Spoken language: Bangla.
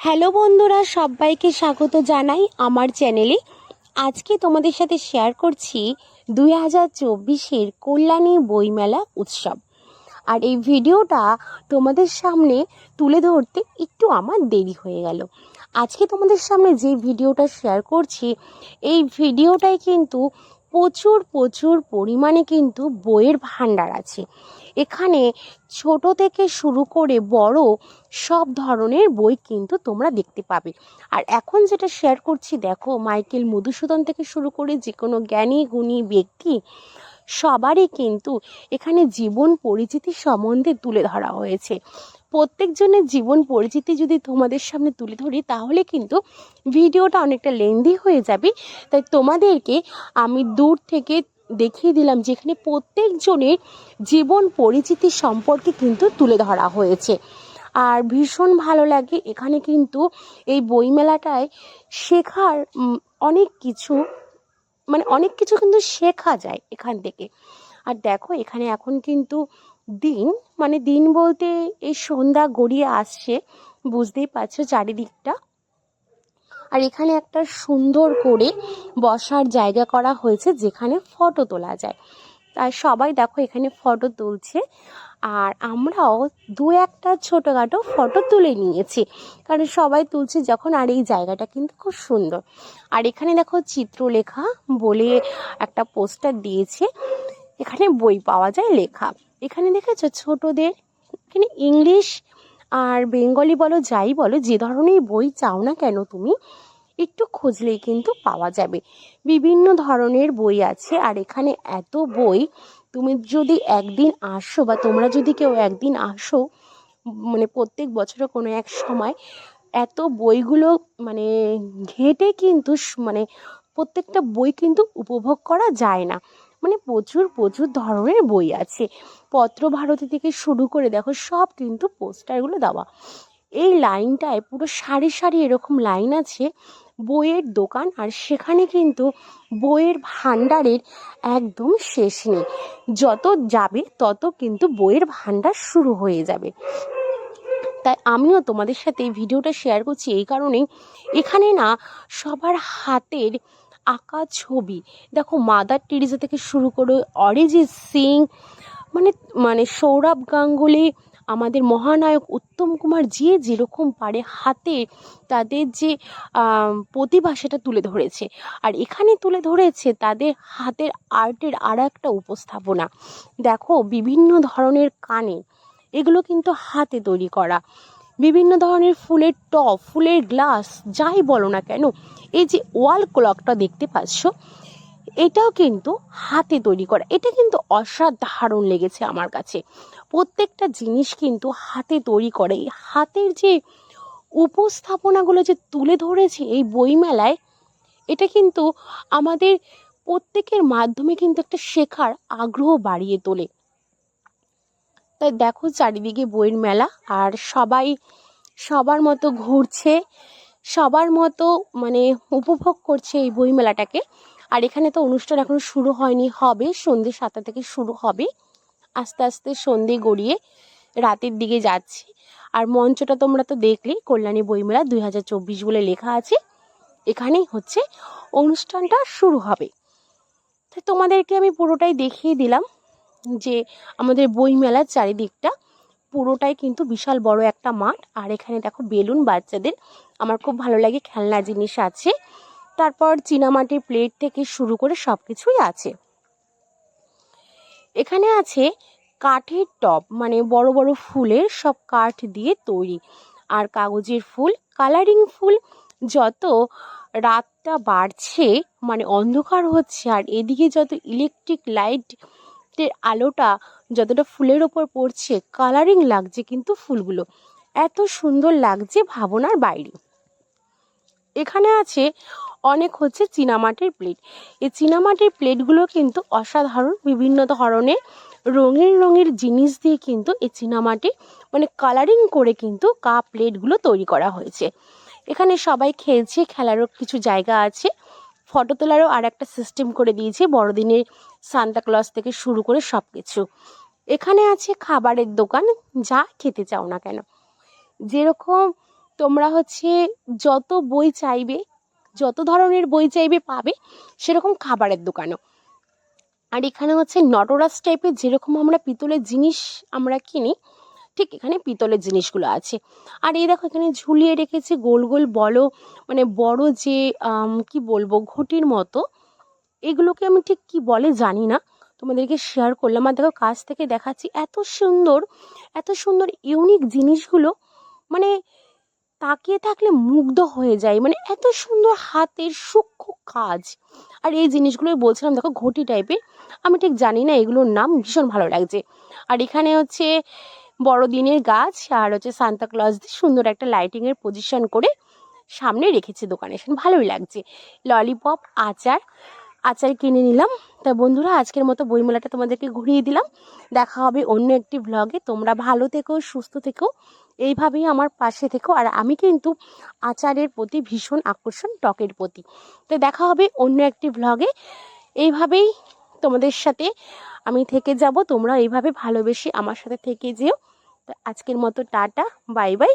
হ্যালো বন্ধুরা, সবাইকে স্বাগত জানাই আমার চ্যানেলে। আজকে তোমাদের সাথে শেয়ার করছি দুই হাজার চব্বিশের কল্যাণী বইমেলা উৎসব। আর এই ভিডিওটা তোমাদের সামনে তুলে ধরতে একটু আমার দেরি হয়ে গেল। আজকে তোমাদের সামনে যে ভিডিওটা শেয়ার করছি, এই ভিডিওটাই কিন্তু প্রচুর প্রচুর পরিমাণে কিন্তু বইয়ের ভাণ্ডার আছে। এখানে ছোট থেকে শুরু করে বড় সব ধরনের বই কিন্তু তোমরা দেখতে পাবে। আর এখন যেটা শেয়ার করছি, দেখো, মাইকেল মধুসূদন থেকে শুরু করে যে কোনো জ্ঞানী, গুণী ব্যক্তি সবারই কিন্তু এখানে জীবন পরিচিতি সম্বন্ধে তুলে ধরা হয়েছে। প্রত্যেকজনের জীবন পরিচিতি যদি তোমাদের সামনে তুলে ধরি, তাহলে কিন্তু ভিডিওটা অনেকটা লেন্দি হয়ে যাবে। তাই তোমাদেরকে আমি দূর থেকে দেখিয়ে দিলাম যেখানে প্রত্যেকজনের জীবন পরিচিতি সম্পর্কে কিন্তু তুলে ধরা হয়েছে। আর ভীষণ ভালো লাগে, এখানে কিন্তু এই বইমেলাটায় শেখার অনেক কিছু মানে অনেক কিছু কিন্তু শেখা যায় এখান থেকে। আর দেখো, এখানে এখন কিন্তু দিন মানে দিন বলতে এই সন্ধ্যা গড়িয়ে আসছে, বুঝতেই পারছ চারিদিকটা। আর এখানে একটা সুন্দর করে বসার জায়গা করা হয়েছে, যেখানে ফটো তোলা যায়। তাই সবাই দেখো এখানে ফটো তুলছে, আর আমরাও দু একটা ছোটোখাটো ফটো তুলে নিয়েছি। কারণ সবাই তুলছে যখন, আর এই জায়গাটা কিন্তু খুব সুন্দর। আর এখানে দেখো চিত্রলেখা বলে একটা পোস্টার দিয়েছে, এখানে বই পাওয়া যায় লেখা। এখানে দেখেছ ছোটদের? এখানে ইংলিশ আর বেঙ্গলি বলো, যাই বলো, যে ধরনের বই চাও না কেন তুমি, একটু খুঁজলেই কিন্তু পাওয়া যাবে। বিভিন্ন ধরনের বই আছে আর এখানে এত বই, তুমি যদি একদিন আসো বা তোমরা যদি কেউ একদিন আসো মানে প্রত্যেক বছরে কোনো এক সময়, এত বইগুলো মানে ঘেঁটে কিন্তু মানে প্রত্যেকটা বই কিন্তু উপভোগ করা যায় না। মানে প্রচুর প্রচুর ধরনের বই আছে। পত্রভারতী থেকে শুরু করে দেখো সব কিন্তু পোস্টারগুলো দেওয়া। এই লাইনটায় পুরো সারি সারি এরকম লাইন আছে, বইয়ের দোকান আর সেখানে কিন্তু বইয়ের ভাণ্ডারের একদম শেষ নেই। যত যাবে তত কিন্তু বইয়ের ভাণ্ডার শুরু হয়ে যাবে। তাই আমিও তোমাদের সাথে এই ভিডিওটা শেয়ার করছি এই কারণেই। এখানে না সবার হাতের আঁকা ছবি। দেখো, মাদার টেরিজা থেকে শুরু করে অরিজিৎ সিং মানে মানে সৌরভ গাঙ্গুলি, আমাদের মহানায়ক উত্তম কুমার যে যেরকম পারে হাতে তাদের যে প্রতিভা সেটা তুলে ধরেছে। আর এখানে তুলে ধরেছে তাদের হাতের আর্টের আর একটা উপস্থাপনা। দেখো, বিভিন্ন ধরনের কানে এগুলো কিন্তু হাতে তৈরি করা। বিভিন্ন ধরনের ফুলের টপ ফুলের গ্লাস, যাই বলো না কেন, এই যে ওয়াল ক্লকটা দেখতে পাচ্ছ, এটাও কিন্তু হাতে তৈরি করা, এটা কিন্তু অসাধারণ লেগেছে আমার কাছে। প্রত্যেকটা জিনিস কিন্তু হাতে তৈরি করে, এই হাতের যে উপস্থাপনাগুলো যে তুলে ধরেছে এই বইমেলায়, এটা কিন্তু আমাদের প্রত্যেকের মাধ্যমে কিন্তু একটা শেখার আগ্রহ বাড়িয়ে তোলে। তাই দেখো চারিদিকে বইয়ের মেলা আর সবাই সবার মতো ঘুরছে, সবার মতো মানে উপভোগ করছে এই বই মেলাটাকে। আর এখানে তো অনুষ্ঠান এখনও শুরু হয়নি, হবে সন্ধ্যে সাতটা থেকে শুরু হবে। আস্তে আস্তে সন্ধে গড়িয়ে রাতের দিকে যাচ্ছে। আর মঞ্চটা তোমরা তো দেখলেই কল্যাণী বইমেলা দুই হাজার চব্বিশ বলে লেখা আছে। এখানেই হচ্ছে অনুষ্ঠানটা শুরু হবে। তো তোমাদেরকে আমি পুরোটাই দেখিয়ে দিলাম। যে আমাদের বইমেলার চারিদিকটা পুরোটাই কিন্তু বিশাল বড় একটা মাঠ। আর এখানে দেখো বেলুন বাচ্চাদের। আমার খুব ভালো লাগে খেলনা জিনিস আছে। তারপর চীনামাটির প্লেট থেকে শুরু করে সব কিছুই আছে। এখানে আছে কাঠের টব মানে বড় বড় ফুলের সব কাঠ দিয়ে তৈরি। আর কাগজের ফুল কালারিং ফুল। যত রাতটা বাড়ছে মানে অন্ধকার হচ্ছে, আর এদিকে যত ইলেকট্রিক লাইটের আলোটা যতটা ফুলের ওপর পড়ছে কালারিং লাগছে কিন্তু ফুলগুলো। এত সুন্দর লাগছে ভাবনার বাইরে। এখানে আছে অনেক হচ্ছে চীনামাটির প্লেট এই চীনামাটির প্লেটগুলো কিন্তু অসাধারণ, বিভিন্ন ধরনের রঙের রঙের জিনিস দিয়ে কিন্তু এই চীনামাটি মানে কালারিং করে কিন্তু কাপ প্লেটগুলো তৈরি করা হয়েছে। এখানে সবাই খেলছে, খেলারও কিছু জায়গা আছে। ফটো তোলারও আর একটা সিস্টেম করে দিয়েছে। বড়দিনের সান্তাক্লজ থেকে শুরু করে সব কিছু এখানে আছে খাবারের দোকান, যা খেতে চাও না কেন। যেরকম তোমরা হচ্ছে যত বই চাইবে, যত ধরনের বই চাইবে পাবে, সেরকম খাবারের দোকানও। আর এখানে হচ্ছে নটরাজ টাইপের যেরকম আমরা পিতলের জিনিস আমরা কিনি, ঠিক এখানে পিতলের জিনিসগুলো আছে। আর এই দেখো এখানে ঝুলিয়ে রেখেছে গোল গোল বলো মানে বড় যে কি বলব, ঘটির মতো এগুলোকে আমি ঠিক কি বলে জানি না। তোমাদেরকে শেয়ার করলাম আর দেখো কাছ থেকে দেখাচ্ছি এত সুন্দর এত সুন্দর ইউনিক জিনিসগুলো। মানে তাকিয়ে থাকলে মুগ্ধ হয়ে যায়। মানে এত সুন্দর হাতের সূক্ষ্ম কাজ। আর এই জিনিসগুলোই বলছিলাম দেখো ঘটি টাইপের আমি ঠিক জানি না এগুলোর নাম, ভীষণ ভালো লাগছে। আর এখানে হচ্ছে বড়দিনের গাছ আর হচ্ছে সান্তা ক্লজ দিয়ে সুন্দর একটা লাইটিংয়ের পজিশন করে সামনে রেখেছে দোকানে। ভালোই লাগছে। ললিপপ আচার আচার কিনে নিলাম। তা বন্ধুরা, আজকের মতো বইমেলাটা তোমাদেরকে ঘুরিয়ে দিলাম। দেখা হবে অন্য একটি ব্লগে তোমরা ভালো থেকো, সুস্থ থেকো। এইভাবেই আমার পাশে থেকো। আর আমি কিন্তু আচারের প্রতি ভীষণ আকর্ষণ, টকের প্রতি। তো দেখা হবে অন্য একটি ব্লগে এইভাবেই তোমাদের সাথে আমি থেকে যাব। তোমরা এইভাবে ভালোবেসে আমার সাথে থেকে যেও। তো আজকের মতো টাটা, বাই বাই।